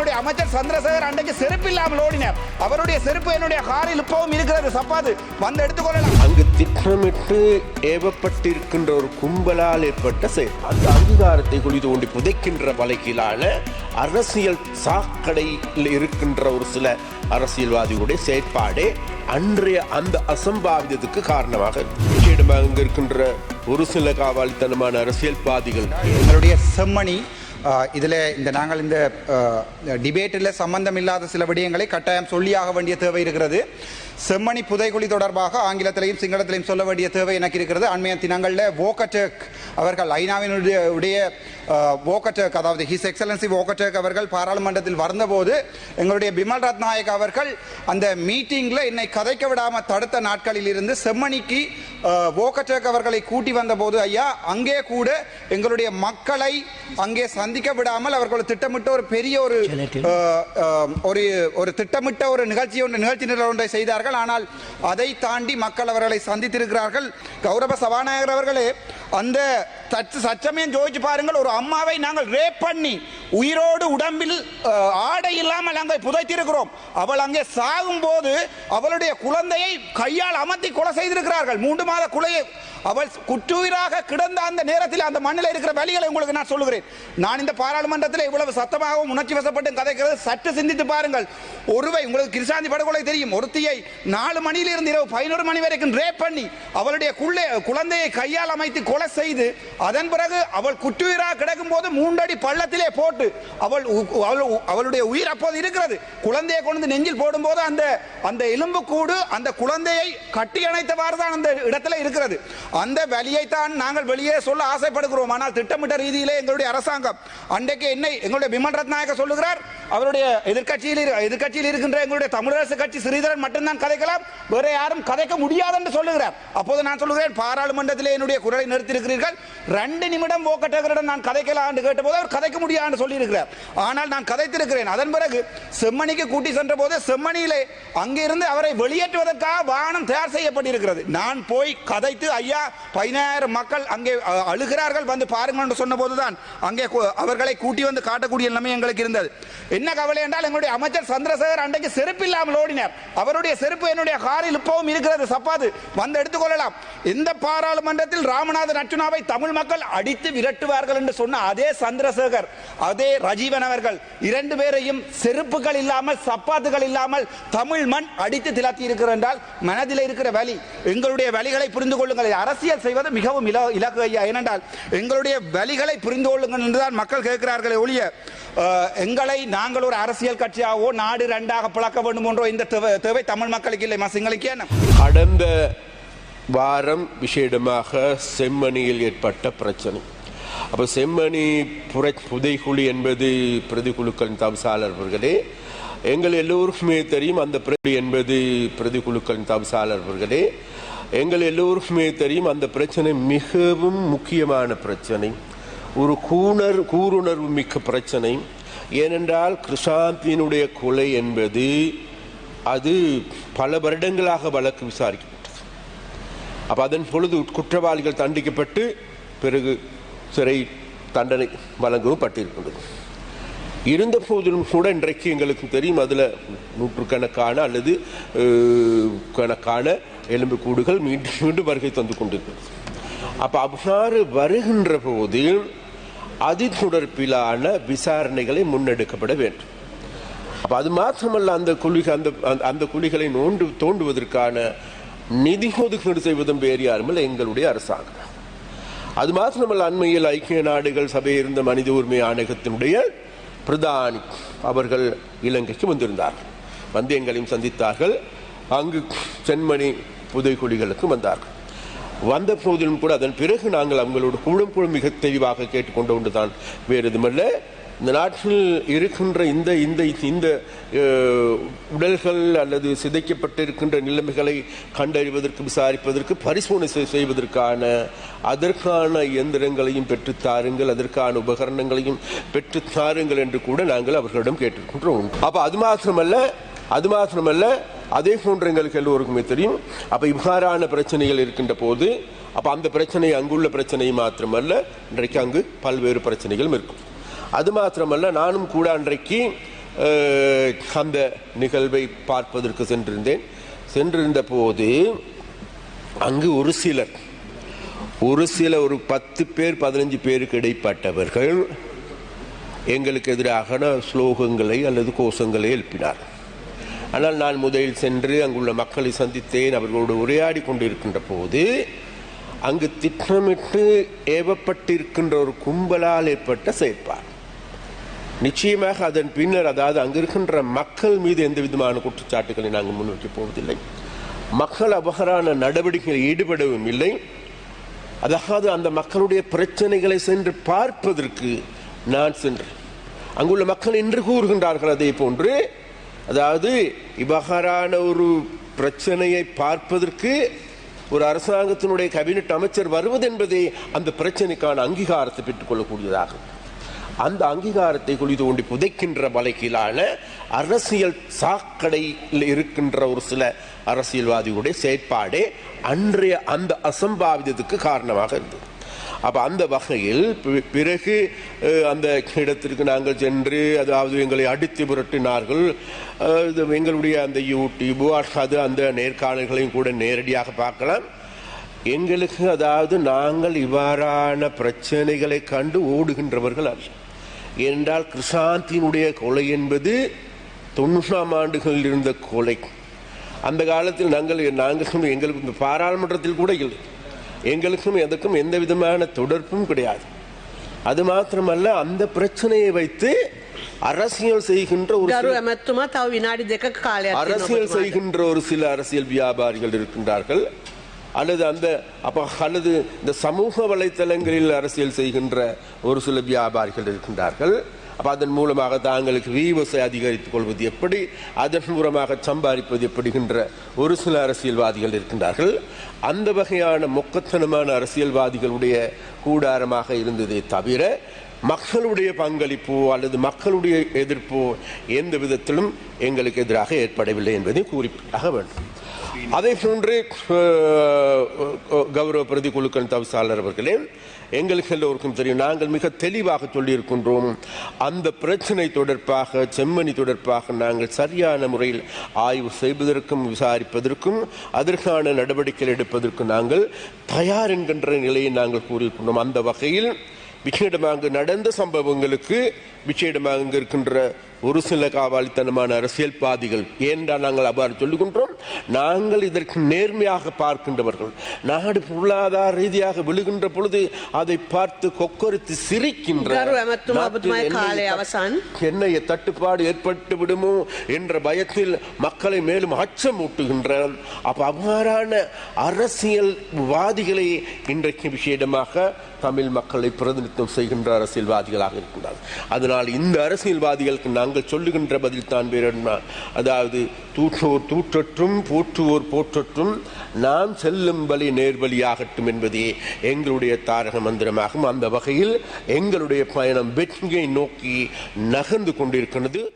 எங்களுடைய அமைச்சர் சந்திரசேகர் அன்றைக்கு செருப்பு இல்லாமல் ஓடினார். அவருடைய செருப்பு என்னுடைய காரில் இப்பவும் இருக்கிறது. சப்பாது வந்து எடுத்துக்கொள்ளலாம். அங்கு திட்டமிட்டு ஏவப்பட்டிருக்கின்ற ஒரு கும்பலால் ஏற்பட்ட செயல் அந்த அங்கீகாரத்தை குழி தோண்டி புதைக்கின்ற வழக்கிலான அரசியல் சாக்கடையில் இருக்கின்ற ஒரு சில அரசியல்வாதிகளுடைய செயற்பாடே அன்றைய அந்த அசம்பாவிதத்துக்கு காரணமாக இங்கு இருக்கின்ற ஒரு சில காவாலித்தனமான அரசியல்வாதிகள். எங்களுடைய செம்மணி இதில் இந்த நாங்கள் இந்த டிபேட்டில் சம்பந்தம் இல்லாத சில விடயங்களை கட்டாயம் சொல்லியாக வேண்டிய தேவை இருக்கிறது. செம்மணி புதைகுழி தொடர்பாக ஆங்கிலத்திலையும் சிங்களத்திலையும் சொல்ல வேண்டிய தேவை எனக்கு இருக்கிறது. அண்மைய தினங்களில் வோகட்டேக் அவர்கள் ஐநாவினுடைய உடைய வோகட்டேக் அதாவது ஹிஸ் எக்ஸலன்சி வோகட்டேக் அவர்கள் பாராளுமன்றத்தில் வந்தபோது எங்களுடைய பிமல் ரத்நாயக் அவர்கள் அந்த மீட்டிங்கில் என்னை கதைக்க விடாமல் தடுத்த நாட்களில் இருந்து செம்மணிக்கு வோகட்டேக் அவர்களை கூட்டி வந்தபோது ஐயா அங்கே கூட எங்களுடைய மக்களை அங்கே சந்திக்க விடாமல் அவர்கள் திட்டமிட்ட ஒரு பெரிய ஒரு ஒரு ஒரு திட்டமிட்ட ஒரு நிகழ்ச்சி ஒன்று நிகழ்ச்சி நிரல் ஒன்றை செய்தார்கள். ஆனால் அதை தாண்டி மக்கள் அவர்களை சந்தித்திருக்கிறார்கள். கௌரவ சபாநாயகர் அவர்களே அந்த சற்று சச்சமயம் ஜோதிச்சு பாருங்கள் ஒரு அம்மாவை நாங்கள் ரேப் பண்ணி உயிரோடு உடம்பில் ஆடை இல்லாமல் அங்கே புதைத்திருக்கிறோம். அவள் அங்கே சாகும் போது அவளுடைய குழந்தையை கையால் அமர்த்தி கொலை செய்திருக்கிறார்கள். மூன்று மாத குலையை அவள் குற்றுயிராக கிடந்த அந்த நேரத்தில் அந்த மண்ணில் இருக்கிற வழிகளை உங்களுக்கு நான் சொல்லுகிறேன். நான் இந்த பாராளுமன்றத்தில் இவ்வளவு சத்தமாகவும் உணர்ச்சி வசப்பட்டு கதைக்கிறது. சற்று சிந்தித்து பாருங்கள். ஒருவை உங்களுக்கு கிருஷாந்தி படுகொலை தெரியும். ஒருத்தியை நாலு மணியிலிருந்து இரவு பதினோரு மணி வரைக்கும் ரேப் பண்ணி அவளுடைய குள்ளே குழந்தையை கையால் அமைத்து கொலை செய்து அதன் பிறகு அவள் குற்றுயிராக கிடக்கும் போது மூன்றடி பள்ளத்திலே போட்டு அவள் அவளுடைய உயிர் அப்போது இருக்கிறது. குழந்தையை கொண்டு நெஞ்சில் போடும்போது அந்த அந்த எலும்பு கூடு அந்த குழந்தையை கட்டி அணைத்தவாறு தான் அந்த இடத்துல இருக்கிறது. அந்த வலியை தான் நாங்கள் வெளியே சொல்ல ஆசைப்படுகிறோம். ஆனால் திட்டமிட்ட ரீதியிலே எங்களுடைய அரசாங்கம் அன்றைக்கு என்னை எங்களுடைய பிமல் ரத்நாயக சொல்லுகிறார் அவருடைய எதிர்க்கட்சியில் எதிர்கட்சியில் இருக்கின்ற எங்களுடைய தமிழரசு கட்சி ஸ்ரீதரன் மட்டும்தான் கதைக்கலாம் வேற யாரும் கதைக்க முடியாது என்று சொல்லுகிறார். அப்போது நான் சொல்லுகிறேன் பாராளுமன்றத்திலே என்னுடைய குரலை வைத்திருக்கிறீர்கள். ரெண்டு நிமிடம் ஓக்கட்டகரிடம் நான் கதைக்கலாம் என்று கேட்டபோது அவர் கதைக்க முடியாது சொல்லியிருக்கிறார். ஆனால் நான் கதைத்திருக்கிறேன். அதன் பிறகு செம்மணிக்கு கூட்டி சென்ற போது செம்மணியிலே அங்கிருந்து அவரை வெளியேற்றுவதற்காக வாகனம் தயார் செய்யப்பட்டிருக்கிறது. நான் போய் கதைத்து ஐயா பதினாயிரம் மக்கள் அங்கே அழுகிறார்கள் வந்து பாருங்கள் என்று சொன்னபோதுதான் அங்கே அவர்களை கூட்டி வந்து காட்டக்கூடிய நிலைமை எங்களுக்கு இருந்தது. என்ன கவலை என்றால் எங்களுடைய அமைச்சர் சந்திரசேகர் அன்றைக்கு செருப்பு இல்லாமல் ஓடினார். அவருடைய செருப்பு என்னுடைய காரில் இப்பவும் இருக்கிறது. சப்பாது வந்து எடுத்துக்கொள்ளலாம் இந்த பாராளுமன்றத்தில் ராமநாதன் அர்ச்சுனாவை தமிழ் மக்கள் அடித்து விரட்டுவார்கள் என்று சொன்ன அதே சந்திரசேகர் அதே ரஜீவன் அவர்கள் இரண்டு பேரையும் செருப்புகள் இல்லாமல் சப்பாத்துகள் இல்லாமல் தமிழ் மண் அடித்து திலாத்தி இருக்கிற என்றால் மனதில் இருக்கிற வலி எங்களுடைய வலிகளை புரிந்து கொள்ளுங்கள். அரசியல் செய்வது மிகவும் இல இலக்கு ஐயா. ஏனென்றால் எங்களுடைய வலிகளை புரிந்து கொள்ளுங்கள் என்றுதான் மக்கள் கேட்கிறார்களே ஒழிய எங்களை நாங்கள் ஒரு அரசியல் கட்சியாகவோ நாடு ரெண்டாக பிளக்க வேண்டும் என்றோ இந்த தேவை தேவை தமிழ் மக்களுக்கு இல்லை. மசிங்களுக்கு என்ன கடந்த வாரம் விசேடமாக செம்மணியில் ஏற்பட்ட பிரச்சனை. அப்போ செம்மணி புரை புதைக்குழி என்பது பிரதிக்குழுக்களின் தவிசாளர் எங்கள் எல்லோருக்குமே தெரியும் அந்த பிரதி என்பது பிரதிக்குழுக்களின் தவிசாளர் எங்கள் எல்லோருக்குமே தெரியும் அந்த பிரச்சனை மிகவும் முக்கியமான பிரச்சனை. ஒரு கூணர் கூருணர்வு மிக்க பிரச்சனை. ஏனென்றால் கிருஷாந்தினுடைய கொலை என்பது அது பல வருடங்களாக வழக்கு விசாரிக்கும். அப்போ அதன் பொழுது குற்றவாளிகள் தண்டிக்கப்பட்டு பிறகு சிறை தண்டனை வழங்கவும் பட்டிருக்கின்றது இருந்த போதிலும் கூட இன்றைக்கு எங்களுக்கு தெரியும் அதில் நூற்றுக்கணக்கான அல்லது கணக்கான எலும்புக்கூடுகள் மீண்டும் மீண்டும் வருகை தந்து கொண்டிருக்கிறது. அப்போ அவ்வாறு வருகின்ற போது அது தொடர்பிலான விசாரணைகளை முன்னெடுக்கப்பட வேண்டும். அப்போ அது மாத்திரமல்ல அந்த குழிகள் அந்த அந்த- அந்த குழிகளை நோண்டு தோண்டுவதற்கான நிதி ஒதுக்கீடு செய்வதும் வேறு யாருமில்லை எங்களுடைய அரசாங்கம். அது மாத்திரமல்ல அண்மையில் ஐக்கிய நாடுகள் சபை இருந்த மனித உரிமை ஆணையத்தினுடைய பிரதானி அவர்கள் இலங்கைக்கு வந்திருந்தார்கள். வந்து எங்களையும் சந்தித்தார்கள். அங்கு சென்மணி புதைக்குழிகளுக்கு வந்தார்கள். வந்த போதிலும் கூட அதன் பிறகு நாங்கள் அவங்களோட குழும் மிக தெளிவாக கேட்டுக்கொண்டு ஒன்று தான் வேறு எதுமல்ல இந்த நாட்டில் இருக்கின்ற இந்த இந்த இந்த உடல்கள் அல்லது சிதைக்கப்பட்டிருக்கின்ற நிலைமைகளை கண்டறிவதற்கு விசாரிப்பதற்கு பரிசோதனை செய்வதற்கான அதற்கான இயந்திரங்களையும் பெற்றுத்தாருங்கள் அதற்கான உபகரணங்களையும் பெற்றுத்தாருங்கள் என்று கூட நாங்கள் அவர்களிடம் கேட்டிருக்கின்றோம். அப்போ அது மாத்திரமல்ல அது மாத்திரமல்ல அதே போன்று எங்களுக்கு எல்லோருக்குமே தெரியும். அப்போ இவ்வாறான பிரச்சனைகள் இருக்கின்ற போது அப்போ அந்த பிரச்சனை அங்குள்ள பிரச்சனை மாத்திரமல்ல இன்றைக்கு அங்கு பல்வேறு பிரச்சனைகளும் இருக்கும். அது மாத்திரமல்ல நானும் கூட அன்றைக்கு அந்த நிகழ்வை பார்ப்பதற்கு சென்றிருந்தேன். சென்றிருந்த போது அங்கு ஒரு சிலர் ஒரு சில ஒரு பத்து பேர் பதினஞ்சு பேருக்கு இடைப்பட்டவர்கள் எங்களுக்கு எதிராக ஸ்லோகங்களை அல்லது கோஷங்களை எழுப்பினார். ஆனால் நான் முதலில் சென்று அங்குள்ள மக்களை சந்தித்தேன். அவர்களோடு உரையாடி கொண்டிருக்கின்ற போது அங்கு திட்டமிட்டு ஏவப்பட்டிருக்கின்ற ஒரு கும்பலால் ஏற்பட்ட செயற்பாடு. நிச்சயமாக அதன் பின்னர் அதாவது அங்கு இருக்கின்ற மக்கள் மீது எந்த விதமான குற்றச்சாட்டுகளை நாங்கள் முன்னோக்கி போவதில்லை. மக்கள் அபகரான நடவடிக்கைகளில் ஈடுபடவும் இல்லை. அதாவது அந்த மக்களுடைய பிரச்சனைகளை சென்று பார்ப்பதற்கு நான் சென்றேன். அங்குள்ள மக்கள் இன்று கூறுகின்றார்கள் அதே போன்று அதாவது இவ்வகாரான ஒரு பிரச்சனையை பார்ப்பதற்கு ஒரு அரசாங்கத்தினுடைய கபினட் அமைச்சர் வருவது என்பதே அந்த பிரச்சனைக்கான அங்கீகாரத்தை பெற்றுக்கொள்ளக்கூடியதாகும். அந்த அங்கீகாரத்தை குழி தோண்டி புதைக்கின்ற வலைக்கிலான அரசியல் சாக்கடையில் இருக்கின்ற ஒரு சில அரசியல்வாதிகளுடைய செயற்பாடே அன்றைய அந்த அசம்பாவிதத்துக்கு காரணமாக இருந்தது. அப்போ அந்த வகையில் பிறகு அந்த இடத்திற்கு நாங்கள் சென்று அதாவது எங்களை அடித்து புரட்டினார்கள் இது எங்களுடைய அந்த யூடியூப் அது அந்த நேர்காணல்களையும் கூட நேரடியாக பார்க்கலாம். எங்களுக்கு அதாவது நாங்கள் இவ்வாறான பிரச்சனைகளை கண்டு ஓடுகின்றவர்கள் அல்ல. என்றால் கிறிஸ்தாந்தினுடைய கொலை என்பது தொண்ணூறாம் ஆண்டுகளில் இருந்த கொலை. அந்த காலத்தில் நாங்கள் நாங்கள் எங்களுக்கு இந்த பாராளுமன்றத்தில் கூட இல்லை. எங்களுக்கும் எதற்கும் எந்த விதமான தொடர்பும் கிடையாது. அது மாத்திரமல்ல அந்த பிரச்சனையை வைத்து அரசியல் செய்கின்ற ஒரு அரசியல் செய்கின்ற ஒரு சில அரசியல் வியாபாரிகள் இருக்கின்றார்கள். அல்லது அந்த அப்போ அல்லது இந்த சமூக வலைத்தளங்களில் அரசியல் செய்கின்ற ஒரு சில வியாபாரிகள் இருக்கின்றார்கள். அப்போ அதன் மூலமாக தாங்களுக்கு வீவசை அதிகரித்துக் கொள்வது எப்படி அதன் மூலமாக சம்பாதிப்பது எப்படிகின்ற ஒரு சில அரசியல்வாதிகள் இருக்கின்றார்கள். அந்த வகையான மொக்கத்தனமான அரசியல்வாதிகளுடைய கூடாரமாக இருந்ததே தவிர மக்களுடைய பங்களிப்போ அல்லது மக்களுடைய எதிர்ப்போ எந்த விதத்திலும் எங்களுக்கு எதிராக ஏற்படவில்லை என்பதை குறிப்பிட்டாக வேண்டும். அதே போன்று கௌரவ பிரதி குழுக்கள் தவிசாளர் அவர்களே எங்களுக்கு எல்லோருக்கும் தெரியும் நாங்கள் மிக தெளிவாக சொல்லியிருக்கின்றோம் அந்த பிரச்சனை தொடர்பாக செம்மணி தொடர்பாக நாங்கள் சரியான முறையில் ஆய்வு செய்வதற்கும் விசாரிப்பதற்கும் அதற்கான நடவடிக்கைகள் எடுப்பதற்கும் நாங்கள் தயார் என்கின்ற நிலையை நாங்கள் கூறியிருக்கின்றோம். அந்த வகையில் விசேடமாக நடந்த சம்பவங்களுக்கு விசேடமாக இங்கு இருக்கின்ற ஒரு சில காவாலித்தனமான அரசியல்வாதிகள் ஏனென்றால் நாங்கள் அவ்வாறு சொல்லுகின்றோம்? நாங்கள் இதற்கு நேர்மையாக பார்க்கின்றவர்கள். நாடு பொருளாதார ரீதியாக விழுகின்ற பொழுது அதை பார்த்து கொக்கரித்து சிரிக்கின்ற எண்ணெய் தட்டுப்பாடு ஏற்பட்டு விடுமோ என்ற பயத்தில் மக்களை மேலும் அச்சமூட்டுகின்ற அப்ப அவ்வாறான அரசியல்வாதிகளை இன்றைக்கு விசேடமாக தமிழ் மக்களை பிரதிநிதித்துவம் செய்கின்ற அரசியல்வாதிகளாக இருக்கின்றார்கள். அதனால் இந்த அரசியல்வாதிகளுக்கு நாங்கள் சொல்லுகின்ற பதில் தான் வேறு அதாவது தூற்றுவோர் தூற்றற்றும் போற்றுவோர் போற்றற்றும் நாம் செல்லும் வழி நேர்வழியாகட்டும் என்பதே எங்களுடைய தாரக மந்திரமாகும். அந்த வகையில் எங்களுடைய பயணம் வெற்றியை நோக்கி நகர்ந்து கொண்டிருக்கிறது.